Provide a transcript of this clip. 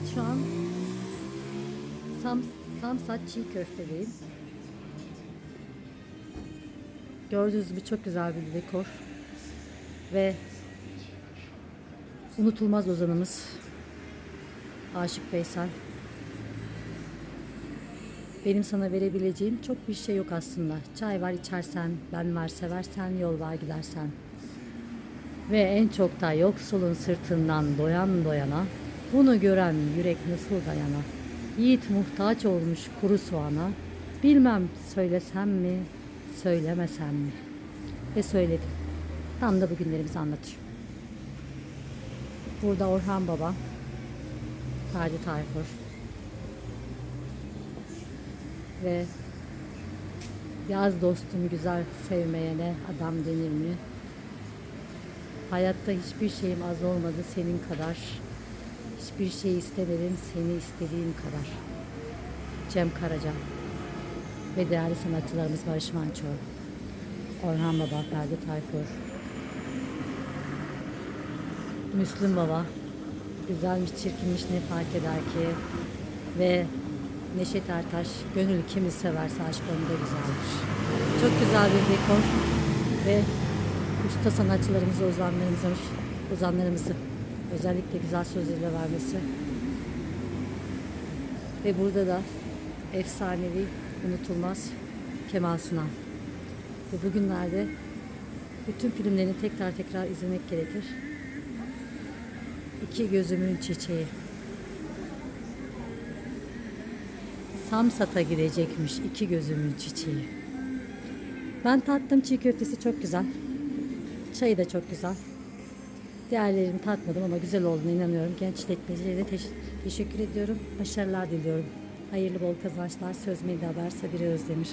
Evet şu an Sam, Samsat çiğ köftedeyim. Gördüğünüz gibi çok güzel bir dekor. Ve unutulmaz ozanımız Aşık Veysel. Benim sana verebileceğim çok bir şey yok aslında. Çay var içersen, ben var seversen, yol var gidersen. Ve en çok da yoksulun sırtından doyan doyana, bunu gören yürek nasıl dayana? Yiğit muhtaç olmuş kuru soğana, bilmem söylesem mi, söylemesem mi? Ve söyledim. Tam da bugünlerimizi anlatıyor. Burada Orhan Baba, Ferdi Tayfur ve yaz dostum güzel sevmeyene adam denir mi? Hayatta hiçbir şeyim az olmadı senin kadar. Hiçbir şey istemedim seni istediğim kadar. Cem Karaca ve değerli sanatçılarımız Barış Manço, Orhan Baba, Ferdi Tayfur, Müslüm Baba, güzelmiş çirkinmiş ne fark eder ki ve Neşet Ertaş, gönül kimi severse aşk onda güzeldir. Çok güzel bir dekor ve usta sanatçılarımızı, ozanlarımızı, ozanlarımızı özellikle güzel sözlerle vermesi. Ve burada da efsanevi, unutulmaz Kemal Sunal. Ve bugünlerde bütün filmlerini tekrar tekrar izlemek gerekir. İki gözümün çiçeği. Samsat'a gidecekmiş iki gözümün çiçeği. Ben tattım çiğ köftesi çok güzel. Çayı da çok güzel. Diğerlerini tatmadım ama güzel olduğuna inanıyorum. Genç işletmecilere teş- teşekkür ediyorum. Başarılar diliyorum. Hayırlı bol kazançlar. Söz Milli Haber Sabire Özdemir.